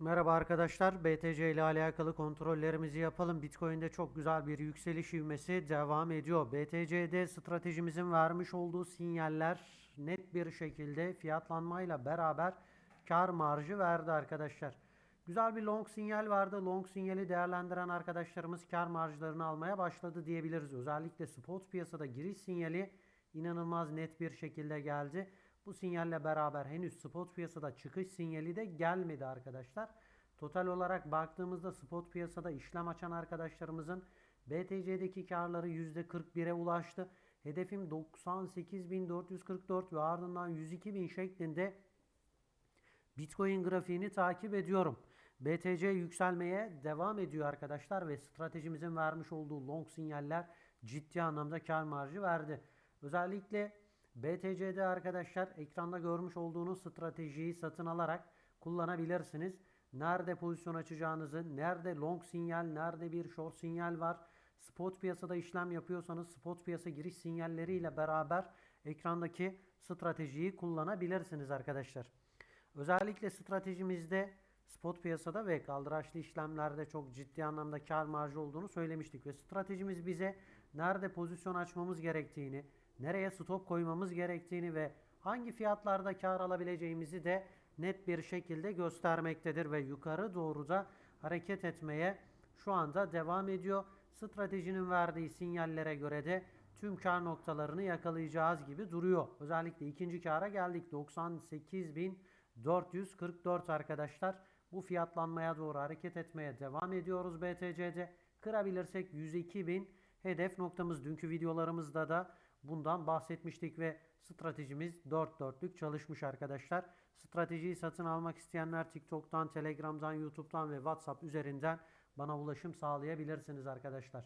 Merhaba arkadaşlar. BTC ile alakalı kontrollerimizi yapalım. Bitcoin'de çok güzel bir yükseliş ivmesi devam ediyor. BTC'de stratejimizin vermiş olduğu sinyaller net bir şekilde fiyatlanmayla beraber kar marjı verdi arkadaşlar. Güzel bir long sinyal vardı. Long sinyali değerlendiren arkadaşlarımız kar marjlarını almaya başladı diyebiliriz. Özellikle spot piyasada giriş sinyali inanılmaz net bir şekilde geldi. Bu sinyalle beraber henüz spot piyasada çıkış sinyali de gelmedi arkadaşlar. Total olarak baktığımızda spot piyasada işlem açan arkadaşlarımızın BTC'deki karları %41'e ulaştı. Hedefim 98.444 ve ardından 102.000 şeklinde Bitcoin grafiğini takip ediyorum. BTC yükselmeye devam ediyor arkadaşlar ve stratejimizin vermiş olduğu long sinyaller ciddi anlamda kar marjı verdi. Özellikle BTC'de arkadaşlar ekranda görmüş olduğunuz stratejiyi satın alarak kullanabilirsiniz. Nerede pozisyon açacağınızı, nerede long sinyal, nerede bir short sinyal var. Spot piyasada işlem yapıyorsanız spot piyasa giriş sinyalleriyle beraber ekrandaki stratejiyi kullanabilirsiniz arkadaşlar. Özellikle stratejimizde spot piyasada ve kaldıraçlı işlemlerde çok ciddi anlamda kar marjı olduğunu söylemiştik ve stratejimiz bize nerede pozisyon açmamız gerektiğini, nereye stop koymamız gerektiğini ve hangi fiyatlarda kar alabileceğimizi de net bir şekilde göstermektedir ve yukarı doğru da hareket etmeye şu anda devam ediyor. Stratejinin verdiği sinyallere göre de tüm kar noktalarını yakalayacağız gibi duruyor. Özellikle ikinci kara geldik. 98.444 arkadaşlar. Bu fiyatlanmaya doğru hareket etmeye devam ediyoruz BTC'de. Kırabilirsek 102.000 hedef noktamız. Dünkü videolarımızda da bundan bahsetmiştik ve stratejimiz 4 dörtlük çalışmış arkadaşlar. Stratejiyi satın almak isteyenler TikTok'tan, Telegram'dan, YouTube'dan ve WhatsApp üzerinden bana ulaşım sağlayabilirsiniz arkadaşlar.